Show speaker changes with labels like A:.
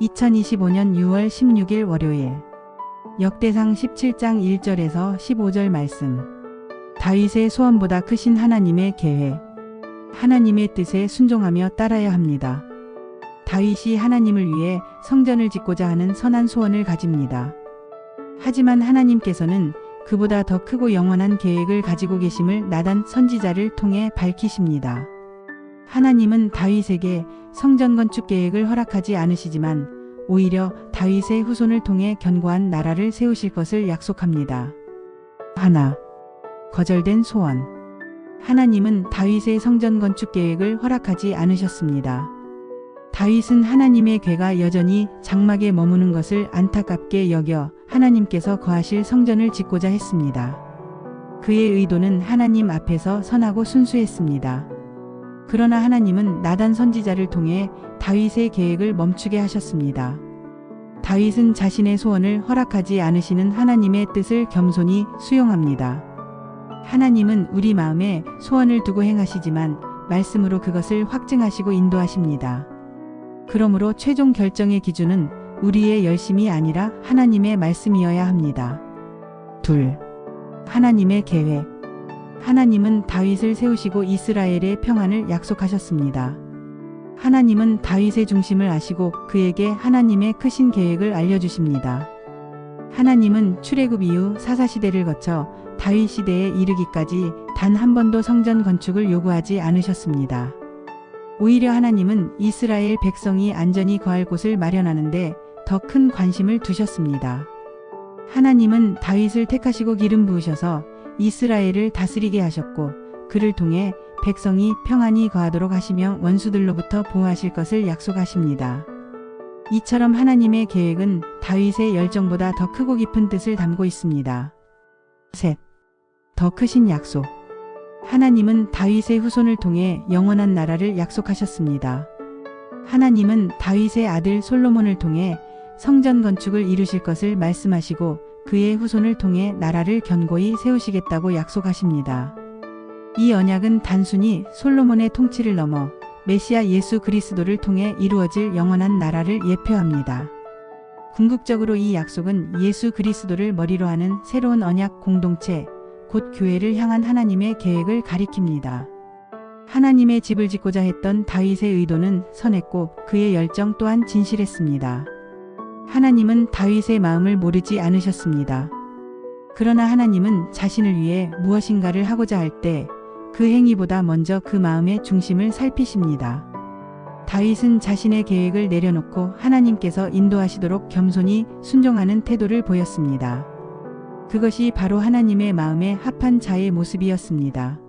A: 2025년 6월 16일 월요일 역대상 17장 1절에서 15절 말씀 다윗의 소원보다 크신 하나님의 계획 하나님의 뜻에 순종하며 따라야 합니다. 다윗이 하나님을 위해 성전을 짓고자 하는 선한 소원을 가집니다. 하지만 하나님께서는 그보다 더 크고 영원한 계획을 가지고 계심을 나단 선지자를 통해 밝히십니다. 하나님은 다윗에게 성전 건축 계획을 허락하지 않으시지만 오히려 다윗의 후손을 통해 견고한 나라를 세우실 것을 약속합니다. 하나. 거절된 소원. 하나님은 다윗의 성전 건축 계획을 허락하지 않으셨습니다. 다윗은 하나님의 괴가 여전히 장막에 머무는 것을 안타깝게 여겨 하나님께서 거하실 성전을 짓고자 했습니다. 그의 의도는 하나님 앞에서 선하고 순수했습니다. 그러나 하나님은 나단 선지자를 통해 다윗의 계획을 멈추게 하셨습니다. 다윗은 자신의 소원을 허락하지 않으시는 하나님의 뜻을 겸손히 수용합니다. 하나님은 우리 마음에 소원을 두고 행하시지만 말씀으로 그것을 확증하시고 인도하십니다. 그러므로 최종 결정의 기준은 우리의 열심이 아니라 하나님의 말씀이어야 합니다. 둘. 하나님의 계획. 하나님은 다윗을 세우시고 이스라엘의 평안을 약속하셨습니다. 하나님은 다윗의 중심을 아시고 그에게 하나님의 크신 계획을 알려주십니다. 하나님은 출애굽 이후 사사시대를 거쳐 다윗 시대에 이르기까지 단 한 번도 성전 건축을 요구하지 않으셨습니다. 오히려 하나님은 이스라엘 백성이 안전히 거할 곳을 마련하는데 더 큰 관심을 두셨습니다. 하나님은 다윗을 택하시고 기름 부으셔서 이스라엘을 다스리게 하셨고 그를 통해 백성이 평안히 거하도록 하시며 원수들로부터 보호하실 것을 약속하십니다. 이처럼 하나님의 계획은 다윗의 열정보다 더 크고 깊은 뜻을 담고 있습니다. 셋. 더 크신 약속. 하나님은 다윗의 후손을 통해 영원한 나라를 약속하셨습니다. 하나님은 다윗의 아들 솔로몬을 통해 성전 건축을 이루실 것을 말씀하시고 그의 후손을 통해 나라를 견고히 세우시겠다고 약속하십니다. 이 언약은 단순히 솔로몬의 통치를 넘어 메시아 예수 그리스도를 통해 이루어질 영원한 나라를 예표합니다. 궁극적으로 이 약속은 예수 그리스도를 머리로 하는 새로운 언약 공동체, 곧 교회를 향한 하나님의 계획을 가리킵니다. 하나님의 집을 짓고자 했던 다윗의 의도는 선했고 그의 열정 또한 진실했습니다. 하나님은 다윗의 마음을 모르지 않으셨습니다. 그러나 하나님은 자신을 위해 무엇인가를 하고자 할 때 그 행위보다 먼저 그 마음의 중심을 살피십니다. 다윗은 자신의 계획을 내려놓고 하나님께서 인도하시도록 겸손히 순종하는 태도를 보였습니다. 그것이 바로 하나님의 마음에 합한 자의 모습이었습니다.